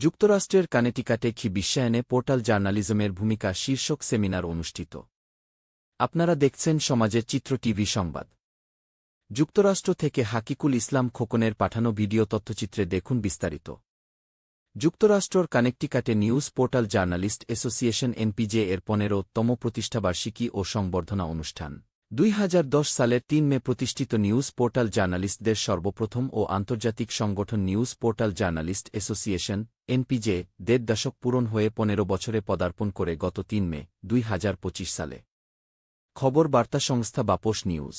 যুক্তরাষ্ট্রের কানেটিকাটে খি বিশ্বায়নে পোর্টাল জার্নালিজমের ভূমিকা শীর্ষক সেমিনার অনুষ্ঠিত? আপনারা দেখছেন সমাজের চিত্র টিভি সংবাদ। যুক্তরাষ্ট্র থেকে হাকিকুল ইসলাম খোকনের পাঠানো ভিডিও তথ্যচিত্রে দেখুন বিস্তারিত। যুক্তরাষ্ট্রর কানেকটিকাটে news portal journalist association NPJ এর পনেরোতম প্রতিষ্ঠাবার্ষিকী ও সংবর্ধনা অনুষ্ঠান। দুই সালের তিন মে প্রতিষ্ঠিত নিউজ পোর্টাল জার্নালিস্টদের সর্বপ্রথম ও আন্তর্জাতিক সংগঠন news portal journalist association, NPJ, দেড় দশক পূরণ হয়ে পনেরো বছরে পদার্পণ করে গত তিন মে, দুই হাজার পঁচিশ সালে। খবর বার্তা সংস্থা বাপোস নিউজ।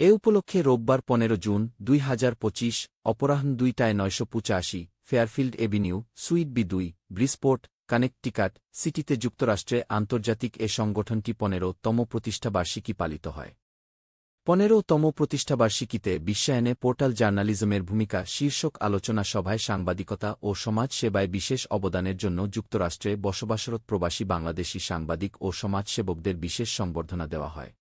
এ উপলক্ষে রোববার পনেরো জুন, দুই হাজার পঁচিশ, অপরাহ্ন দুইটায় নয়শো পঁচাশি, ফেয়ারফিল্ড এভিনিউ, সুইট বি দুই ব্রিসপোর্ট কানেকটিকাট, সিটিতে যুক্তরাষ্ট্রে আন্তর্জাতিক এ সংগঠনটি পনেরোতম প্রতিষ্ঠাবার্ষিকী পালিত হয়। পনেরোতম প্রতিষ্ঠাবার্ষিকীতে বিশ্বায়নে পোর্টাল জার্নালিজমের ভূমিকা শীর্ষক আলোচনা সভায় সাংবাদিকতা ও সমাজ সেবায় বিশেষ অবদানের জন্য যুক্তরাষ্ট্রে বসবাসরত প্রবাসী বাংলাদেশি সাংবাদিক ও সমাজসেবকদের বিশেষ সংবর্ধনা দেওয়া হয়।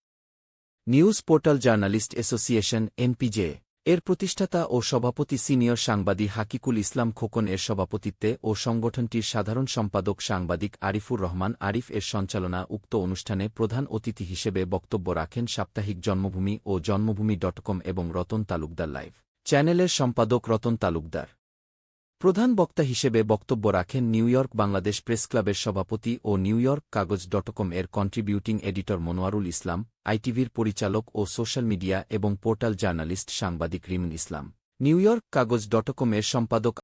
News portal journalist association NPJ এর প্রতিষ্ঠাতা ও সভাপতি সিনিয়র সাংবাদিক হাকিকুল ইসলাম খোকন এর সভাপতিত্বে ও সংগঠনটির সাধারণ সম্পাদক সাংবাদিক আরিফুর রহমান আরিফ এর সঞ্চালনা উক্ত অনুষ্ঠানে প্রধান অতিথি হিসেবে বক্তব্য রাখেন সাপ্তাহিক জন্মভূমি ও জন্মভূমি ডট এবং রতন তালুকদার লাইভ চ্যানেলের সম্পাদক রতন তালুকদার। প্রধান বক্তা হিসেবে বক্তব্য রাখেন নিউ ইয়র্ক বাংলাদেশ প্রেস ক্লাবের সভাপতি ও New York Kagoj dot com এর কন্ট্রিবিউটিং এডিটর মনোয়ারুল ইসলাম, আইটিভির পরিচালক ও সোশ্যাল মিডিয়া এবং পোর্টাল জার্নালিস্ট সাংবাদিক Rimon Islam. New York Kagoj dot com এর সম্পাদক